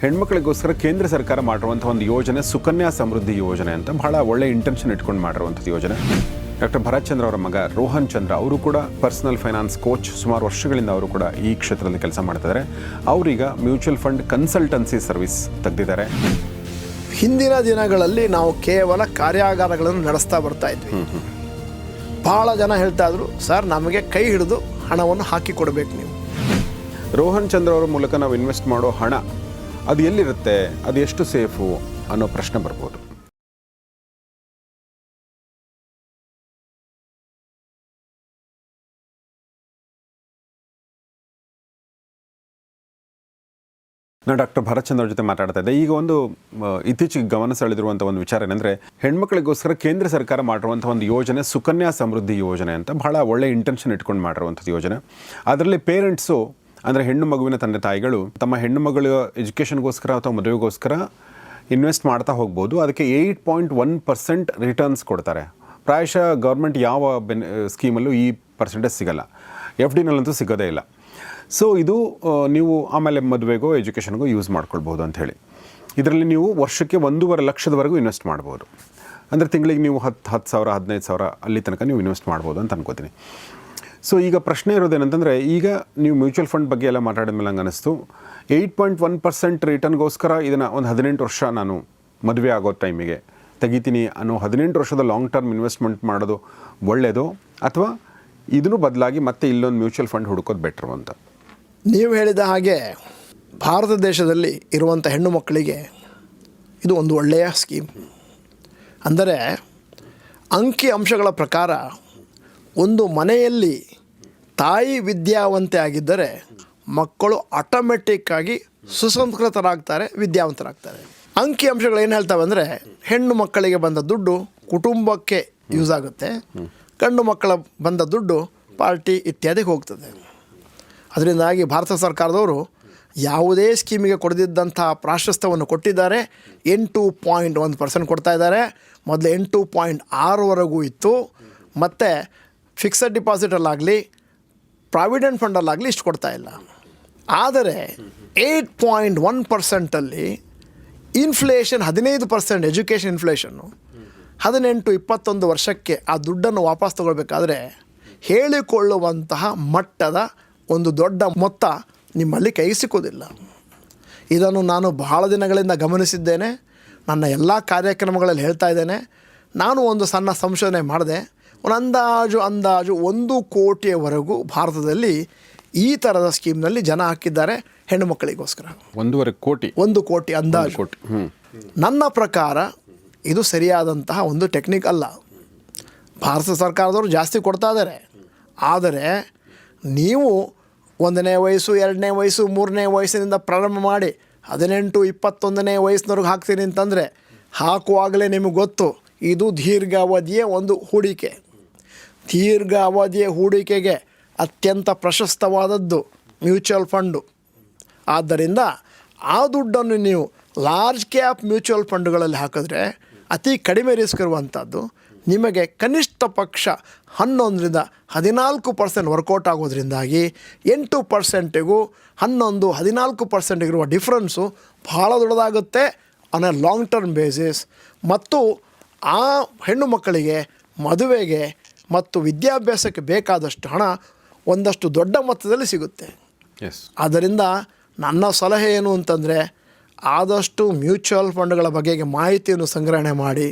ಹೆಣ್ಮಕ್ಳಿಗೋಸ್ಕರ ಕೇಂದ್ರ ಸರ್ಕಾರ ಮಾಡಿರುವಂಥ ಒಂದು ಯೋಜನೆ ಸುಕನ್ಯಾ ಸಮೃದ್ಧಿ ಯೋಜನೆ ಅಂತ ಬಹಳ ಒಳ್ಳೆ ಇಂಟೆನ್ಷನ್ ಇಟ್ಕೊಂಡು ಮಾಡಿರುವಂಥದ್ದು ಯೋಜನೆ. ಡಾಕ್ಟರ್ ಭರತ್ ಚಂದ್ರ ಅವರ ಮಗ ರೋಹನ್ ಚಂದ್ರ ಅವರು ಕೂಡ ಪರ್ಸನಲ್ ಫೈನಾನ್ಸ್ ಕೋಚ್ ಸುಮಾರು ವರ್ಷಗಳಿಂದ ಅವರು ಕೂಡ ಈ ಕ್ಷೇತ್ರದಲ್ಲಿ ಕೆಲಸ ಮಾಡ್ತಿದ್ದಾರೆ ಅವರೀಗ ಮ್ಯೂಚುವಲ್ ಫಂಡ್ ಕನ್ಸಲ್ಟೆನ್ಸಿ ಸರ್ವಿಸ್ ತೆಗೆದಿದ್ದಾರೆ. ಹಿಂದಿನ ದಿನಗಳಲ್ಲಿ ನಾವು ಕೇವಲ ಕಾರ್ಯಾಗಾರಗಳನ್ನು ನಡೆಸ್ತಾ ಬರ್ತಾ ಇದ್ವಿ. ಭಾಳ ಜನ ಹೇಳ್ತಾ ಇದ್ರು ಸರ್ ನಮಗೆ ಕೈ ಹಿಡಿದು ಹಣವನ್ನು ಹಾಕಿ ಕೊಡಬೇಕು ನೀವು. ರೋಹನ್ ಚಂದ್ರ ಅವರ ಮೂಲಕ ನಾವು ಇನ್ವೆಸ್ಟ್ ಮಾಡೋ ಹಣ ಅದು ಎಲ್ಲಿರುತ್ತೆ, ಅದು ಎಷ್ಟು ಸೇಫು ಅನ್ನೋ ಪ್ರಶ್ನೆ ಬರ್ಬೋದು. ನಾನು ಡಾಕ್ಟರ್ ಭರತ್ಚಂದ್ರ ಜೊತೆ ಮಾತಾಡ್ತಾ ಇದ್ದೆ. ಈಗ ಒಂದು ಇತ್ತೀಚೆಗೆ ಗಮನ ಸೆಳೆದಿರುವಂಥ ಒಂದು ವಿಚಾರ ಏನಂದರೆ, ಹೆಣ್ಮಕ್ಳಿಗೋಸ್ಕರ ಕೇಂದ್ರ ಸರ್ಕಾರ ಮಾಡಿರುವಂಥ ಒಂದು ಯೋಜನೆ ಸುಕನ್ಯಾ ಸಮೃದ್ಧಿ ಯೋಜನೆ ಅಂತ ಬಹಳ ಒಳ್ಳೆ ಇಂಟೆನ್ಷನ್ ಇಟ್ಕೊಂಡು ಮಾಡಿರುವಂಥದ್ದು ಯೋಜನೆ. ಅದರಲ್ಲಿ ಪೇರೆಂಟ್ಸು ಅಂದರೆ ಹೆಣ್ಣು ಮಗುವಿನ ತಂದೆ ತಾಯಿಗಳು ತಮ್ಮ ಹೆಣ್ಣು ಮಗಳ ಎಜುಕೇಷನ್ಗೋಸ್ಕರ ಅಥವಾ ಮದುವೆಗೋಸ್ಕರ ಇನ್ವೆಸ್ಟ್ ಮಾಡ್ತಾ ಹೋಗ್ಬೋದು. ಅದಕ್ಕೆ eight point one percent returns ಕೊಡ್ತಾರೆ. ಪ್ರಾಯಶಃ ಗೌರ್ಮೆಂಟ್ ಯಾವ ಬೆನ್, ಸ್ಕೀಮಲ್ಲೂ ಈ ಪರ್ಸೆಂಟೇಜ್ ಸಿಗಲ್ಲ. ಎಫ್ ಡಿನಲ್ಲಂತೂ ಸಿಗೋದೇ ಇಲ್ಲ. ಸೊ ಇದು ನೀವು ಆಮೇಲೆ ಮದುವೆಗೋ, ಎಜುಕೇಷನ್ಗೋ ಯೂಸ್ ಮಾಡ್ಕೊಳ್ಬೋದು ಅಂಥೇಳಿ ಇದರಲ್ಲಿ ನೀವು ವರ್ಷಕ್ಕೆ ಒಂದೂವರೆ ಲಕ್ಷದವರೆಗೂ ಇನ್ವೆಸ್ಟ್ ಮಾಡ್ಬೋದು. ಅಂದರೆ ತಿಂಗಳಿಗೆ ನೀವು ಹತ್ತು ಹತ್ತು ಸಾವಿರ, ಹದಿನೈದು ಸಾವಿರ ಅಲ್ಲಿ ತನಕ ನೀವು ಇನ್ವೆಸ್ಟ್ ಮಾಡ್ಬೋದು ಅಂತ ಅನ್ಕೋತೀನಿ. ಸೊ ಈಗ ಪ್ರಶ್ನೆ ಇರೋದೇನಂತಂದರೆ, ಈಗ ನೀವು ಮ್ಯೂಚುವಲ್ ಫಂಡ್ ಬಗ್ಗೆ ಎಲ್ಲ ಮಾತಾಡಿದ ಮೇಲೆ ನಂಗೆ ಅನಿಸ್ತು. ಏಯ್ಟ್ ಪಾಯಿಂಟ್ ಒನ್ ಪರ್ಸೆಂಟ್ ರಿಟರ್ನ್ಗೋಸ್ಕರ ಇದನ್ನು ಒಂದು ಹದಿನೆಂಟು ವರ್ಷ ನಾನು ಮದುವೆ ಆಗೋ ಟೈಮಿಗೆ ತೆಗಿತೀನಿ ಅನ್ನೋ ಹದಿನೆಂಟು ವರ್ಷದ ಲಾಂಗ್ ಟರ್ಮ್ ಇನ್ವೆಸ್ಟ್ಮೆಂಟ್ ಮಾಡೋದು ಒಳ್ಳೆಯದು ಅಥವಾ ಇದನ್ನು ಬದಲಾಗಿ ಮತ್ತೆ ಇಲ್ಲೊಂದು ಮ್ಯೂಚುವಲ್ ಫಂಡ್ ಹುಡುಕೋದು ಬೆಟ್ರು ಅಂತ? ನೀವು ಹೇಳಿದ ಹಾಗೆ ಭಾರತ ದೇಶದಲ್ಲಿ ಇರುವಂಥ ಹೆಣ್ಣು ಮಕ್ಕಳಿಗೆ ಇದು ಒಂದು ಒಳ್ಳೆಯ ಸ್ಕೀಮ್ ಅಂದರೆ ಅಂಕಿ ಅಂಶಗಳ ಪ್ರಕಾರ ಒಂದು ಮನೆಯಲ್ಲಿ ತಾಯಿ ವಿದ್ಯಾವಂತೆ ಆಗಿದ್ದರೆ ಮಕ್ಕಳು ಆಟೋಮೆಟಿಕ್ಕಾಗಿ ಸುಸಂಸ್ಕೃತರಾಗ್ತಾರೆ, ವಿದ್ಯಾವಂತರಾಗ್ತಾರೆ. ಅಂಕಿ ಅಂಶಗಳು ಏನು ಹೇಳ್ತಾವೆ ಅಂದರೆ, ಹೆಣ್ಣು ಮಕ್ಕಳಿಗೆ ಬಂದ ದುಡ್ಡು ಕುಟುಂಬಕ್ಕೆ ಯೂಸ್ ಆಗುತ್ತೆ. ಗಂಡು ಮಕ್ಕಳ ಬಂದ ದುಡ್ಡು ಪಾರ್ಟಿ ಇತ್ಯಾದಿಗೆ ಹೋಗ್ತದೆ. ಅದರಿಂದಾಗಿ ಭಾರತ ಸರ್ಕಾರದವರು ಯಾವುದೇ ಸ್ಕೀಮಿಗೆ ಕೊಡದಿದ್ದಂಥ ಪ್ರಾಶಸ್ತ್ಯವನ್ನು ಕೊಟ್ಟಿದ್ದಾರೆ. ಎಂಟು ಪಾಯಿಂಟ್ ಒಂದು ಪರ್ಸೆಂಟ್ ಕೊಡ್ತಾ ಇದ್ದಾರೆ. ಮೊದಲು ಎಂಟು ಪಾಯಿಂಟ್ ಆರುವರೆಗೂ ಇತ್ತು. ಮತ್ತು ಫಿಕ್ಸಡ್ ಡಿಪಾಸಿಟಲ್ಲಾಗಲಿ ಪ್ರಾವಿಡೆಂಟ್ ಫಂಡಲ್ಲಾಗಲಿ ಇಷ್ಟು ಕೊಡ್ತಾ ಇಲ್ಲ. ಆದರೆ ಏಯ್ಟ್ ಪಾಯಿಂಟ್ ಒನ್ ಪರ್ಸೆಂಟಲ್ಲಿ ಇನ್ಫ್ಲೇಷನ್ ಹದಿನೈದು ಪರ್ಸೆಂಟ್ ಎಜುಕೇಷನ್ ಇನ್ಫ್ಲೇಷನ್ನು ಹದಿನೆಂಟು ಇಪ್ಪತ್ತೊಂದು ವರ್ಷಕ್ಕೆ ಆ ದುಡ್ಡನ್ನು ವಾಪಸ್ ತಗೊಳ್ಬೇಕಾದ್ರೆ ಹೇಳಿಕೊಳ್ಳುವಂತಹ ಮಟ್ಟದ ಒಂದು ದೊಡ್ಡ ಮೊತ್ತ ನಿಮ್ಮಲ್ಲಿ ಕೈ ಸಿಕ್ಕೋದಿಲ್ಲ. ಇದನ್ನು ನಾನು ಬಹಳ ದಿನಗಳಿಂದ ಗಮನಿಸಿದ್ದೇನೆ. ನನ್ನ ಎಲ್ಲ ಕಾರ್ಯಕ್ರಮಗಳಲ್ಲಿ ಹೇಳ್ತಾ ಇದ್ದೇನೆ. ನಾನು ಒಂದು ಸಣ್ಣ ಸಂಶೋಧನೆ ಮಾಡಿದೆ. ಒಂದು ಅಂದಾಜು ಅಂದಾಜು ಒಂದು ಕೋಟಿಯವರೆಗೂ ಭಾರತದಲ್ಲಿ ಈ ಥರದ ಸ್ಕೀಮ್ನಲ್ಲಿ ಜನ ಹಾಕಿದ್ದಾರೆ ಹೆಣ್ಣು ಮಕ್ಕಳಿಗೋಸ್ಕರ. ಒಂದೂವರೆ ಕೋಟಿ. ಒಂದು ಕೋಟಿ ಅಂದಾಜು. ಕೋಟಿ. ನನ್ನ ಪ್ರಕಾರ ಇದು ಸರಿಯಾದಂತಹ ಒಂದು ಟೆಕ್ನಿಕ್ ಅಲ್ಲ. ಭಾರತ ಸರ್ಕಾರದವರು ಜಾಸ್ತಿ ಕೊಡ್ತಾ ಇದ್ದಾರೆ ಆದರೆ ನೀವು ಒಂದನೇ ವಯಸ್ಸು ಎರಡನೇ ವಯಸ್ಸು ಮೂರನೇ ವಯಸ್ಸಿನಿಂದ ಪ್ರಾರಂಭ ಮಾಡಿ ಹದಿನೆಂಟು ಇಪ್ಪತ್ತೊಂದನೇ ವಯಸ್ಸಿನವ್ರಿಗೆ ಹಾಕ್ತೀನಿ ಅಂತಂದರೆ ಹಾಕುವಾಗಲೇ ನಿಮಗೆ ಗೊತ್ತು ಇದು ದೀರ್ಘಾವಧಿಯ ಒಂದು ಹೂಡಿಕೆ. ದೀರ್ಘಾವಧಿಯ ಹೂಡಿಕೆಗೆ ಅತ್ಯಂತ ಪ್ರಶಸ್ತವಾದದ್ದು ಮ್ಯೂಚುವಲ್ ಫಂಡು. ಆದ್ದರಿಂದ ಆ ದುಡ್ಡನ್ನು ನೀವು ಲಾರ್ಜ್ ಕ್ಯಾಪ್ ಮ್ಯೂಚುವಲ್ ಫಂಡ್ಗಳಲ್ಲಿ ಹಾಕಿದ್ರೆ ಅತಿ ಕಡಿಮೆ ರಿಸ್ಕ್ ಇರುವಂಥದ್ದು. ನಿಮಗೆ ಕನಿಷ್ಠ ಪಕ್ಷ ಹನ್ನೊಂದರಿಂದ ಹದಿನಾಲ್ಕು ಪರ್ಸೆಂಟ್ ವರ್ಕೌಟ್ ಆಗೋದ್ರಿಂದಾಗಿ ಎಂಟು ಪರ್ಸೆಂಟಿಗೂ ಹನ್ನೊಂದು, ಹದಿನಾಲ್ಕು ಪರ್ಸೆಂಟಿಗಿರುವ ಡಿಫ್ರೆನ್ಸು ಭಾಳ ದೊಡ್ಡದಾಗುತ್ತೆ on a long term basis. ಮತ್ತು ಆ ಹೆಣ್ಣು ಮಕ್ಕಳಿಗೆ ಮದುವೆಗೆ ಮತ್ತು ವಿದ್ಯಾಭ್ಯಾಸಕ್ಕೆ ಬೇಕಾದಷ್ಟು ಹಣ ಒಂದಷ್ಟು ದೊಡ್ಡ ಮೊತ್ತದಲ್ಲಿ ಸಿಗುತ್ತೆ. ಎಸ್ ಆದ್ದರಿಂದ ನನ್ನ ಸಲಹೆ ಏನು ಅಂತಂದರೆ ಆದಷ್ಟು ಮ್ಯೂಚುವಲ್ ಫಂಡ್ಗಳ ಬಗೆಗೆ ಮಾಹಿತಿಯನ್ನು ಸಂಗ್ರಹಣೆ ಮಾಡಿ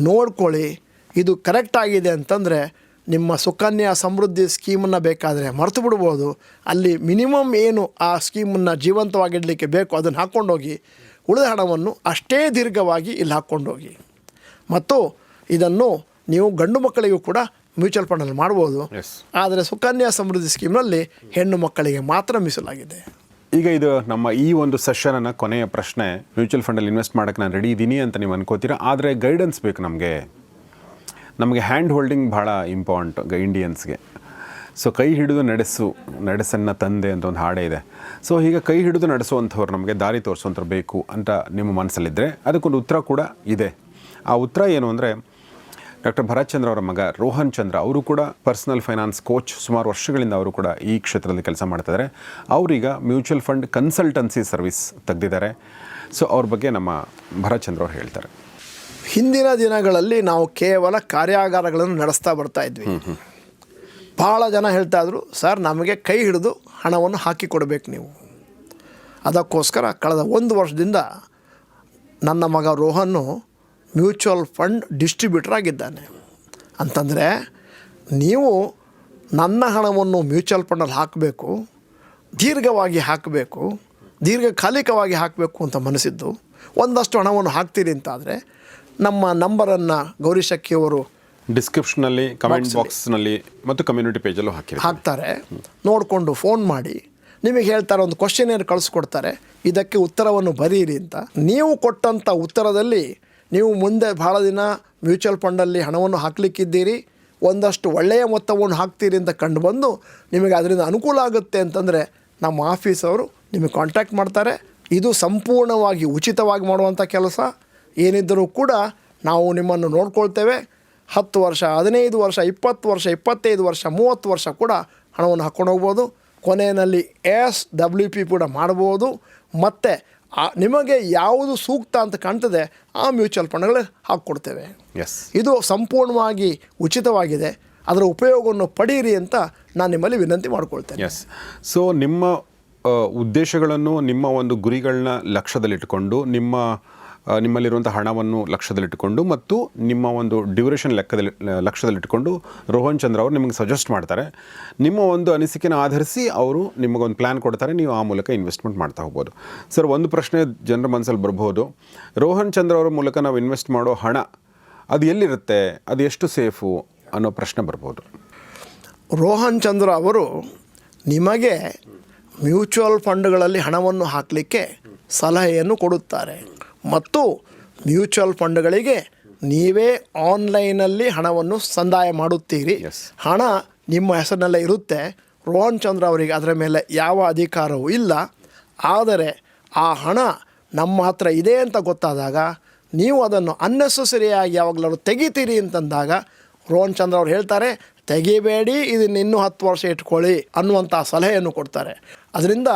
ನೋಡ್ಕೊಳ್ಳಿ ಇದು ಕರೆಕ್ಟ್ ಆಗಿದೆ ಅಂತಂದರೆ ನಿಮ್ಮ ಸುಕನ್ಯಾ ಸಮೃದ್ಧಿ ಸ್ಕೀಮನ್ನು ಬೇಕಾದರೆ ಮರೆತು ಬಿಡ್ಬೋದು. ಅಲ್ಲಿ ಮಿನಿಮಮ್ ಏನು ಆ ಸ್ಕೀಮನ್ನು ಜೀವಂತವಾಗಿಡಲಿಕ್ಕೆ ಬೇಕು ಅದನ್ನು ಹಾಕ್ಕೊಂಡೋಗಿ ಉಳಿದ ಹಣವನ್ನು ಅಷ್ಟೇ ದೀರ್ಘವಾಗಿ ಇಲ್ಲಿ ಹಾಕ್ಕೊಂಡೋಗಿ. ಮತ್ತು ಇದನ್ನು ನೀವು ಗಂಡು ಮಕ್ಕಳಿಗೂ ಕೂಡ ಮ್ಯೂಚುವಲ್ ಫಂಡಲ್ಲಿ ಮಾಡ್ಬೋದು. ಆದರೆ ಸುಕನ್ಯಾ ಸಮೃದ್ಧಿ ಸ್ಕೀಮ್ನಲ್ಲಿ ಹೆಣ್ಣು ಮಕ್ಕಳಿಗೆ ಮಾತ್ರ ಮೀಸಲಾಗಿದೆ. ಈಗ ಇದು ನಮ್ಮ ಈ ಒಂದು ಸೆಷನನ್ನು ಕೊನೆಯ ಪ್ರಶ್ನೆ. ಮ್ಯೂಚುವಲ್ ಫಂಡಲ್ಲಿ ಇನ್ವೆಸ್ಟ್ ಮಾಡೋಕ್ಕೆ ನಾನು ರೆಡಿ ಇದ್ದೀನಿ ಅಂತ ನೀವು ಅನ್ಕೋತೀರಾ? ಆದರೆ ಗೈಡೆನ್ಸ್ ಬೇಕು ನಮಗೆ. ನಮಗೆ ಹ್ಯಾಂಡ್ ಹೋಲ್ಡಿಂಗ್ ಭಾಳ ಇಂಪಾರ್ಟೆಂಟ್ ಇಂಡಿಯನ್ಸ್ಗೆ ಸೊ ಕೈ ಹಿಡಿದು ನಡೆಸು ನಡೆಸನ್ನ ತಂದೆ ಅಂತ ಒಂದು ಹಾಡೇ ಇದೆ. ಸೊ ಈಗ ಕೈ ಹಿಡಿದು ನಡೆಸುವಂಥವ್ರು ನಮಗೆ ದಾರಿ ತೋರಿಸುವಂಥವ್ರು ಬೇಕು ಅಂತ ನಿಮ್ಮ ಮನಸ್ಸಲ್ಲಿದ್ದರೆ ಅದಕ್ಕೊಂದು ಉತ್ತರ ಕೂಡ ಇದೆ. ಆ ಉತ್ತರ ಏನು ಅಂದರೆ ಡಾಕ್ಟರ್ ಭರತ್ ಚಂದ್ರ ಅವರ ಮಗ ರೋಹನ್ ಚಂದ್ರ ಅವರು ಕೂಡ ಪರ್ಸನಲ್ ಫೈನಾನ್ಸ್ ಕೋಚ್ ಸುಮಾರು ವರ್ಷಗಳಿಂದ ಅವರು ಕೂಡ ಈ ಕ್ಷೇತ್ರದಲ್ಲಿ ಕೆಲಸ ಮಾಡ್ತಿದ್ದಾರೆ. ಅವರೀಗ ಮ್ಯೂಚುವಲ್ ಫಂಡ್ ಕನ್ಸಲ್ಟೆನ್ಸಿ ಸರ್ವಿಸ್ ತೆಗೆದಿದ್ದಾರೆ. ಸೊ ಅವ್ರ ಬಗ್ಗೆ ನಮ್ಮ ಭರತ್ ಚಂದ್ರ ಅವರು ಹೇಳ್ತಾರೆ. ಹಿಂದಿನ ದಿನಗಳಲ್ಲಿ ನಾವು ಕೇವಲ ಕಾರ್ಯಾಗಾರಗಳನ್ನು ನಡೆಸ್ತಾ ಬರ್ತಾ ಇದ್ವಿ. ಭಾಳ ಜನ ಹೇಳ್ತಾ ಇದ್ರು ಸರ್ ನಮಗೆ ಕೈ ಹಿಡಿದು ಹಣವನ್ನು ಹಾಕಿ ಕೊಡಬೇಕು ನೀವು. ಅದಕ್ಕೋಸ್ಕರ ಕಳೆದ ಒಂದು ವರ್ಷದಿಂದ ನನ್ನ ಮಗ ರೋಹನ್ನು ಮ್ಯೂಚುವಲ್ ಫಂಡ್ ಡಿಸ್ಟ್ರಿಬ್ಯೂಟರ್ ಆಗಿದ್ದಾನೆ. ಅಂತಂದರೆ ನೀವು ನನ್ನ ಹಣವನ್ನು ಮ್ಯೂಚುವಲ್ ಫಂಡಲ್ಲಿ ಹಾಕಬೇಕು ದೀರ್ಘವಾಗಿ ಹಾಕಬೇಕು ದೀರ್ಘಕಾಲಿಕವಾಗಿ ಹಾಕಬೇಕು ಅಂತ ಮನಸ್ಸಿದ್ದು ಒಂದಷ್ಟು ಹಣವನ್ನು ಹಾಕ್ತೀರಿ ಅಂತಾದರೆ ನಮ್ಮ ನಂಬರನ್ನು ಗೌರಿ ಗೌರಿಶಕ್ಕಿಯವರು ಡಿಸ್ಕ್ರಿಪ್ಷನಲ್ಲಿ ಕಮೆಂಟ್ ಬಾಕ್ಸ್ನಲ್ಲಿ ಮತ್ತು ಕಮ್ಯುನಿಟಿ ಪೇಜಲ್ಲೂ ಹಾಕಿ ಹಾಕ್ತಾರೆ. ನೋಡಿಕೊಂಡು ಫೋನ್ ಮಾಡಿ ನಿಮಗೆ ಹೇಳ್ತಾರೆ ಒಂದು ಕ್ವಶನೇರ್ ಕಳಿಸ್ಕೊಡ್ತಾರೆ ಇದಕ್ಕೆ ಉತ್ತರವನ್ನು ಬರೀರಿ ಅಂತ. ನೀವು ಕೊಟ್ಟಂಥ ಉತ್ತರದಲ್ಲಿ ನೀವು ಮುಂದೆ ಭಾಳ ದಿನ ಮ್ಯೂಚುವಲ್ ಫಂಡಲ್ಲಿ ಹಣವನ್ನು ಹಾಕಲಿಕ್ಕಿದ್ದೀರಿ, ಒಂದಷ್ಟು ಒಳ್ಳೆಯ ಮೊತ್ತವನ್ನು ಹಾಕ್ತೀರಿ ಅಂತ ಕಂಡುಬಂದು ನಿಮಗೆ ಅದರಿಂದ ಅನುಕೂಲ ಆಗುತ್ತೆ ಅಂತಂದರೆ ನಮ್ಮ ಆಫೀಸವರು ನಿಮಗೆ ಕಾಂಟ್ಯಾಕ್ಟ್ ಮಾಡ್ತಾರೆ. ಇದು ಸಂಪೂರ್ಣವಾಗಿ ಉಚಿತವಾಗಿ ಮಾಡುವಂಥ ಕೆಲಸ. ಏನಿದ್ದರೂ ಕೂಡ ನಾವು ನಿಮ್ಮನ್ನು ನೋಡ್ಕೊಳ್ತೇವೆ. ಹತ್ತು ವರ್ಷ, ಹದಿನೈದು ವರ್ಷ, ಇಪ್ಪತ್ತು ವರ್ಷ, ಇಪ್ಪತ್ತೈದು ವರ್ಷ, ಮೂವತ್ತು ವರ್ಷ ಕೂಡ ಹಣವನ್ನು ಹಾಕ್ಕೊಂಡು ಹೋಗ್ಬೋದು. ಕೊನೆಯಲ್ಲಿ ಎಸ್ ಡಬ್ಲ್ಯೂ ಪಿ ಕೂಡ ಮಾಡ್ಬೋದು. ಮತ್ತು ನಿಮಗೆ ಯಾವುದು ಸೂಕ್ತ ಅಂತ ಕಾಣ್ತದೆ ಆ ಮ್ಯೂಚುವಲ್ ಫಂಡ್ಗಳು ಹಾಕ್ಕೊಡ್ತೇವೆ. ಎಸ್ ಇದು ಸಂಪೂರ್ಣವಾಗಿ ಉಚಿತವಾಗಿದೆ. ಅದರ ಉಪಯೋಗವನ್ನು ಪಡೀರಿ ಅಂತ ನಾನು ನಿಮ್ಮಲ್ಲಿ ವಿನಂತಿ ಮಾಡ್ಕೊಳ್ತೇನೆ. ಎಸ್ ಸೊ ನಿಮ್ಮ ಉದ್ದೇಶಗಳನ್ನು ನಿಮ್ಮ ಒಂದು ಗುರಿಗಳನ್ನ ಲಕ್ಷ್ಯದಲ್ಲಿಟ್ಟುಕೊಂಡು ನಿಮ್ಮ ನಿಮ್ಮಲ್ಲಿರುವಂಥ ಹಣವನ್ನು ಲಕ್ಷದಲ್ಲಿಟ್ಟುಕೊಂಡು ಮತ್ತು ನಿಮ್ಮ ಒಂದು ಡ್ಯೂರೇಷನ್ ಲೆಕ್ಕದಲ್ಲಿ ಲಕ್ಷದಲ್ಲಿಟ್ಟುಕೊಂಡು ರೋಹನ್ ಚಂದ್ರ ಅವರು ನಿಮಗೆ ಸಜೆಸ್ಟ್ ಮಾಡ್ತಾರೆ. ನಿಮ್ಮ ಒಂದು ಅನಿಸಿಕೆನ ಆಧರಿಸಿ ಅವರು ನಿಮಗೊಂದು ಪ್ಲ್ಯಾನ್ ಕೊಡ್ತಾರೆ, ನೀವು ಆ ಮೂಲಕ ಇನ್ವೆಸ್ಟ್ಮೆಂಟ್ ಮಾಡ್ತಾ ಹೋಗ್ಬೋದು. ಸರ್, ಒಂದು ಪ್ರಶ್ನೆ ಜನರ ಮನಸ್ಸಲ್ಲಿ ಬರ್ಬೋದು. ರೋಹನ್ ಚಂದ್ರ ಅವರ ಮೂಲಕ ನಾವು ಇನ್ವೆಸ್ಟ್ ಮಾಡೋ ಹಣ, ಅದು ಎಲ್ಲಿರುತ್ತೆ, ಅದು ಎಷ್ಟು ಸೇಫು ಅನ್ನೋ ಪ್ರಶ್ನೆ ಬರ್ಬೋದು. ರೋಹನ್ ಚಂದ್ರ ಅವರು ನಿಮಗೆ ಮ್ಯೂಚುವಲ್ ಫಂಡ್ಗಳಲ್ಲಿ ಹಣವನ್ನು ಹಾಕಲಿಕ್ಕೆ ಸಲಹೆಯನ್ನು ಕೊಡುತ್ತಾರೆ. ಮತ್ತು ಮ್ಯೂಚುವಲ್ ಫಂಡ್ಗಳಿಗೆ ನೀವೇ ಆನ್ಲೈನಲ್ಲಿ ಹಣವನ್ನು ಸಂದಾಯ ಮಾಡುತ್ತೀರಿ. ಹಣ ನಿಮ್ಮ ಹೆಸರಿನಲ್ಲೇ ಇರುತ್ತೆ. ರೋಹನ್ ಚಂದ್ರ ಅವರಿಗೆ ಅದರ ಮೇಲೆ ಯಾವ ಅಧಿಕಾರವೂ ಇಲ್ಲ. ಆದರೆ ಆ ಹಣ ನಮ್ಮ ಹತ್ರ ಇದೆ ಅಂತ ಗೊತ್ತಾದಾಗ ನೀವು ಅದನ್ನು ಅನ್ನೆಸೆಸರಿಯಾಗಿ ಯಾವಾಗಲಾದ್ರು ತೆಗಿತೀರಿ ಅಂತಂದಾಗ ರೋಹನ್ ಚಂದ್ರ ಅವ್ರು ಹೇಳ್ತಾರೆ ತೆಗಿಬೇಡಿ ಇದನ್ನು ಇನ್ನೂ ಹತ್ತು ವರ್ಷ ಇಟ್ಕೊಳ್ಳಿ ಅನ್ನುವಂಥ ಸಲಹೆಯನ್ನು ಕೊಡ್ತಾರೆ. ಅದರಿಂದ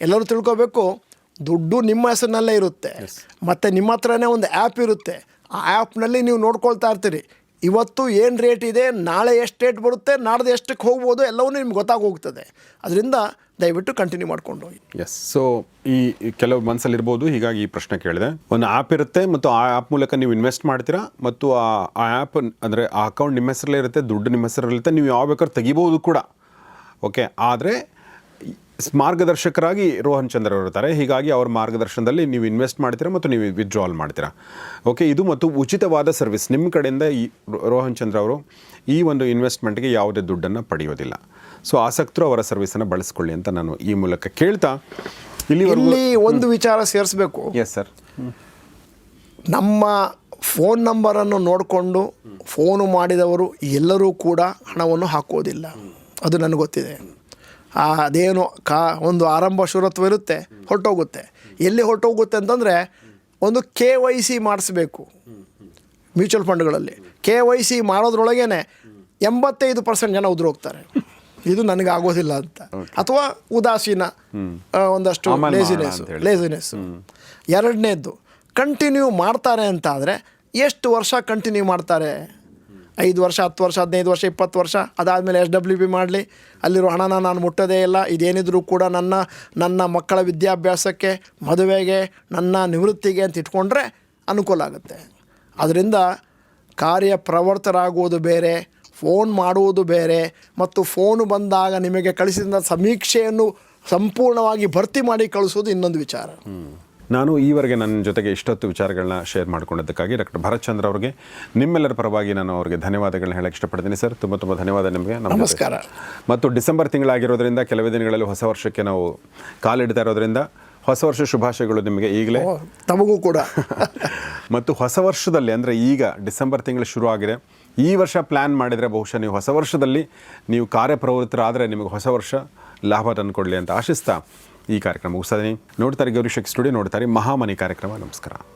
ಎಲ್ಲರೂ ತಿಳ್ಕೊಬೇಕು ದುಡ್ಡು ನಿಮ್ಮ ಹೆಸರಿನಲ್ಲೇ ಇರುತ್ತೆ. ಮತ್ತು ನಿಮ್ಮ ಹತ್ರನೇ ಒಂದು ಆ್ಯಪ್ ಇರುತ್ತೆ. ಆ ಆ್ಯಪ್ನಲ್ಲಿ ನೀವು ನೋಡ್ಕೊಳ್ತಾ ಇರ್ತೀರಿ. ಇವತ್ತು ಏನು ರೇಟ್ ಇದೆ ನಾಳೆ ಎಷ್ಟು ರೇಟ್ ಬರುತ್ತೆ ನಾಡ್ದು ಎಷ್ಟಕ್ಕೆ ಹೋಗ್ಬೋದು ಎಲ್ಲವೂ ನಿಮ್ಗೆ ಗೊತ್ತಾಗೋಗ್ತದೆ. ಅದರಿಂದ ದಯವಿಟ್ಟು ಕಂಟಿನ್ಯೂ ಮಾಡ್ಕೊಂಡು ಹೋಗಿ. ಎಸ್ ಸೊ ಈ ಕೆಲವು ಮನಸ್ಸಲ್ಲಿರ್ಬೋದು ಹೀಗಾಗಿ ಈ ಪ್ರಶ್ನೆ ಕೇಳಿದೆ. ಒಂದು ಆ್ಯಪ್ ಇರುತ್ತೆ ಮತ್ತು ಆ ಆ್ಯಪ್ ಮೂಲಕ ನೀವು ಇನ್ವೆಸ್ಟ್ ಮಾಡ್ತೀರಾ? ಮತ್ತು ಆ ಆ ಆ್ಯಪ್ ಅಂದರೆ ಆ ಅಕೌಂಟ್ ನಿಮ್ಮ ಹೆಸರಲ್ಲೇ ಇರುತ್ತೆ ದುಡ್ಡು ನಿಮ್ಮ ಹೆಸರಲ್ಲಿರುತ್ತೆ ನೀವು ಯಾವ ಬೇಕಾದ್ರೂ ತೆಗಿಬೋದು ಕೂಡ. ಓಕೆ ಆದರೆ ಮಾರ್ಗದರ್ಶಕರಾಗಿ ರೋಹನ್ ಚಂದ್ರ ಅವರು ಇರ್ತಾರೆ. ಹೀಗಾಗಿ ಅವ್ರ ಮಾರ್ಗದರ್ಶನದಲ್ಲಿ ನೀವು ಇನ್ವೆಸ್ಟ್ ಮಾಡ್ತೀರಾ ಮತ್ತು ನೀವು ವಿತ್ಡ್ರಾಲ್ ಮಾಡ್ತೀರಾ. ಓಕೆ ಇದು ಮತ್ತು ಉಚಿತವಾದ ಸರ್ವಿಸ್ ನಿಮ್ಮ ಕಡೆಯಿಂದ ಈ ರೋಹನ್ ಚಂದ್ರ ಅವರು ಈ ಒಂದು ಇನ್ವೆಸ್ಟ್ಮೆಂಟ್ಗೆ ಯಾವುದೇ ದುಡ್ಡನ್ನು ಪಡೆಯೋದಿಲ್ಲ. ಸೊ ಆಸಕ್ತರು ಅವರ ಸರ್ವಿಸನ್ನು ಬಳಸ್ಕೊಳ್ಳಿ ಅಂತ ನಾನು ಈ ಮೂಲಕ ಕೇಳ್ತಾ ಇಲ್ಲಿ ಇಲ್ಲಿ ಒಂದು ವಿಚಾರ ಸೇರಿಸ್ಬೇಕು. ಎಸ್ ಸರ್ ನಮ್ಮ ಫೋನ್ ನಂಬರನ್ನು ನೋಡಿಕೊಂಡು ಫೋನು ಮಾಡಿದವರು ಎಲ್ಲರೂ ಕೂಡ ಹಣವನ್ನು ಹಾಕೋದಿಲ್ಲ. ಅದು ನನಗೆ ಗೊತ್ತಿದೆ. ಆ ಅದೇನು ಕಾ ಒಂದು ಆರಂಭ ಶುರತ್ವ ಇರುತ್ತೆ ಹೊರಟೋಗುತ್ತೆ. ಎಲ್ಲಿ ಹೊರಟೋಗುತ್ತೆ ಅಂತಂದರೆ ಒಂದು ಕೆ ವೈ ಸಿ ಮಾಡಿಸ್ಬೇಕು ಮ್ಯೂಚುವಲ್ ಫಂಡ್ಗಳಲ್ಲಿ. ಕೆ ವೈ ಸಿ ಮಾಡೋದ್ರೊಳಗೇನೆ ಎಂಬತ್ತೈದು ಪರ್ಸೆಂಟ್ ಜನ ಉದುರು ಹೋಗ್ತಾರೆ ಇದು ನನಗೆ ಆಗೋದಿಲ್ಲ ಅಂತ. ಅಥವಾ ಉದಾಸೀನ ಒಂದಷ್ಟು ಲೇಸಿನೆಸ್ ಲೇಸಿನೆಸ್ ಎರಡನೇದ್ದು ಕಂಟಿನ್ಯೂ ಮಾಡ್ತಾರೆ ಅಂತ ಆದರೆ ಎಷ್ಟು ವರ್ಷ ಕಂಟಿನ್ಯೂ ಮಾಡ್ತಾರೆ? ಐದು ವರ್ಷ, ಹತ್ತು ವರ್ಷ, ಹದಿನೈದು ವರ್ಷ, ಇಪ್ಪತ್ತು ವರ್ಷ, ಅದಾದಮೇಲೆ ಎಸ್ ಡಬ್ಲ್ಯೂ ಬಿ ಮಾಡಲಿ. ಅಲ್ಲಿರೋ ಹಣನ ನಾನು ಮುಟ್ಟೋದೇ ಇಲ್ಲ. ಇದೇನಿದ್ರೂ ಕೂಡ ನನ್ನ ನನ್ನ ಮಕ್ಕಳ ವಿದ್ಯಾಭ್ಯಾಸಕ್ಕೆ, ಮದುವೆಗೆ, ನನ್ನ ನಿವೃತ್ತಿಗೆ ಅಂತ ಇಟ್ಕೊಂಡ್ರೆ ಅನುಕೂಲ ಆಗುತ್ತೆ. ಅದರಿಂದ ಕಾರ್ಯಪ್ರವರ್ತರಾಗುವುದು ಬೇರೆ, ಫೋನ್ ಮಾಡುವುದು ಬೇರೆ, ಮತ್ತು ಫೋನು ಬಂದಾಗ ನಿಮಗೆ ಕಳಿಸಿದ ಸಮೀಕ್ಷೆಯನ್ನು ಸಂಪೂರ್ಣವಾಗಿ ಭರ್ತಿ ಮಾಡಿ ಕಳಿಸೋದು ಇನ್ನೊಂದು ವಿಚಾರ. ನಾನು ಈವರೆಗೆ ನನ್ನ ಜೊತೆಗೆ ಇಷ್ಟೊತ್ತು ವಿಚಾರಗಳನ್ನ ಶೇರ್ ಮಾಡ್ಕೊಂಡಿದ್ದಕ್ಕಾಗಿ ಡಾಕ್ಟರ್ ಭರತ್ ಚಂದ್ರ ಅವರಿಗೆ. ನಿಮ್ಮೆಲ್ಲರ ಪರವಾಗಿ ನಾನು ಅವರಿಗೆ ಧನ್ಯವಾದಗಳನ್ನ ಹೇಳಕ್ಕೆ ಇಷ್ಟಪಡ್ತೀನಿ ಸರ್. ತುಂಬ ತುಂಬ ಧನ್ಯವಾದ ನಿಮಗೆ. ನಮಸ್ಕಾರ. ಮತ್ತು ಡಿಸೆಂಬರ್ ತಿಂಗಳಾಗಿರೋದ್ರಿಂದ ಕೆಲವೇ ದಿನಗಳಲ್ಲಿ ಹೊಸ ವರ್ಷಕ್ಕೆ ನಾವು ಕಾಲಿಡ್ತಾ ಇರೋದ್ರಿಂದ ಹೊಸ ವರ್ಷ ಶುಭಾಶಯಗಳು ನಿಮಗೆ ಈಗಲೇ. ತಮಗೂ ಕೂಡ. ಮತ್ತು ಹೊಸ ವರ್ಷದಲ್ಲಿ ಅಂದರೆ ಈಗ ಡಿಸೆಂಬರ್ ತಿಂಗಳು ಶುರು ಆಗಿದೆ. ಈ ವರ್ಷ ಪ್ಲ್ಯಾನ್ ಮಾಡಿದರೆ ಬಹುಶಃ ನೀವು ಹೊಸ ವರ್ಷದಲ್ಲಿ ನೀವು ಕಾರ್ಯಪ್ರವೃತ್ತರಾದರೆ ನಿಮಗೆ ಹೊಸ ವರ್ಷ ಲಾಭ ತಂದುಕೊಡಲಿ ಅಂತ ಆಶಿಸ್ತಾ. ಈ ಕಾರ್ಯಕ್ರಮ ಮುಗಿಸ್ತಾ ನೋಡ್ತಾರೆ ಗೌರಿ ಶಕ್ತಿ ಸ್ಟುಡಿಯೋ ನೋಡ್ತಾರೆ ಮಹಾಮನಿ ಕಾರ್ಯಕ್ರಮ. ನಮಸ್ಕಾರ.